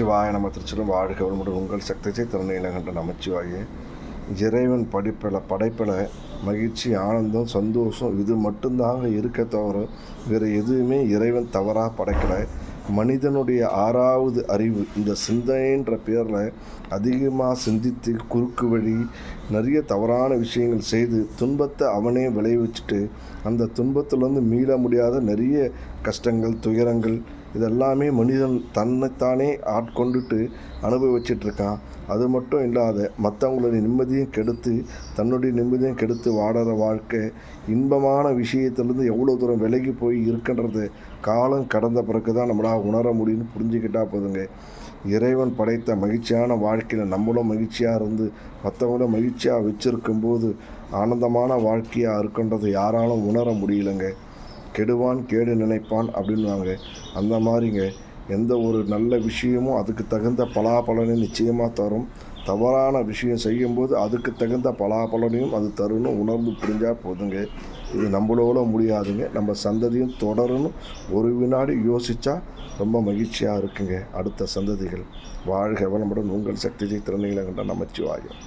நமச்சிவாய நம்ம திருச்சிலும் வாழ்க வளமுடன். உங்கள் சக்தி திருநீலகண்ட கண்ட நமச்சிவாயே. இறைவன் படிப்பில் படைப்பில் மகிழ்ச்சி ஆனந்தம் சந்தோஷம் இது மட்டும்தாங்க இருக்க தவிர வேறு எதுவுமே இறைவன் தவறாக படைக்கலை. மனிதனுடைய ஆறாவது அறிவு இந்த சிந்தனைன்ற பேரில் அதிகமாக சிந்தித்து குறுக்கு வழி நிறைய தவறான விஷயங்கள் செய்து துன்பத்தை அவனே விளைவிச்சுட்டு அந்த துன்பத்திலேருந்து மீள முடியாத நிறைய கஷ்டங்கள் துயரங்கள் இதெல்லாமே மனிதன் தன்னைத்தானே ஆட்கொண்டுட்டு அனுபவிச்சிட்ருக்கான். அது மட்டும் இல்லாத மற்றவங்களுடைய நிம்மதியும் கெடுத்து தன்னுடைய நிம்மதியும் கெடுத்து வாடுற வாழ்க்கை இன்பமான விஷயத்துலேருந்து எவ்வளோ தூரம் விலகி போய் இருக்குன்றது காலம் கடந்த பிறகு தான் நம்மளால் உணர முடியும்னு புரிஞ்சுக்கிட்டா போதுங்க. இறைவன் படைத்த மகிழ்ச்சியான வாழ்க்கையில் நம்மளும் மகிழ்ச்சியாக இருந்து மற்றவங்களும் மகிழ்ச்சியாக வச்சுருக்கும்போது ஆனந்தமான வாழ்க்கையாக இருக்குன்றது யாராலும் உணர முடியலங்க. கெடுவான் கேடு நினைப்பான் அப்படின்வாங்க அந்த மாதிரிங்க. எந்த ஒரு நல்ல விஷயமும் அதுக்கு தகுந்த பலாபலனை நிச்சயமாக தரும். தவறான விஷயம் செய்யும்போது அதுக்கு தகுந்த பலாபலனையும் அது தருணும் உணர்ந்து புரிஞ்சால் போதுங்க. இது நம்மளோட முடியாதுங்க. நம்ம சந்ததியும் தொடரணும். ஒரு வினாடி யோசித்தா ரொம்ப மகிழ்ச்சியாக இருக்குங்க. அடுத்த சந்ததிகள். வாழ்க வளமுடன். உங்கள் சக்தி திறனைகளை கண்ட நமச்சிவாயம்.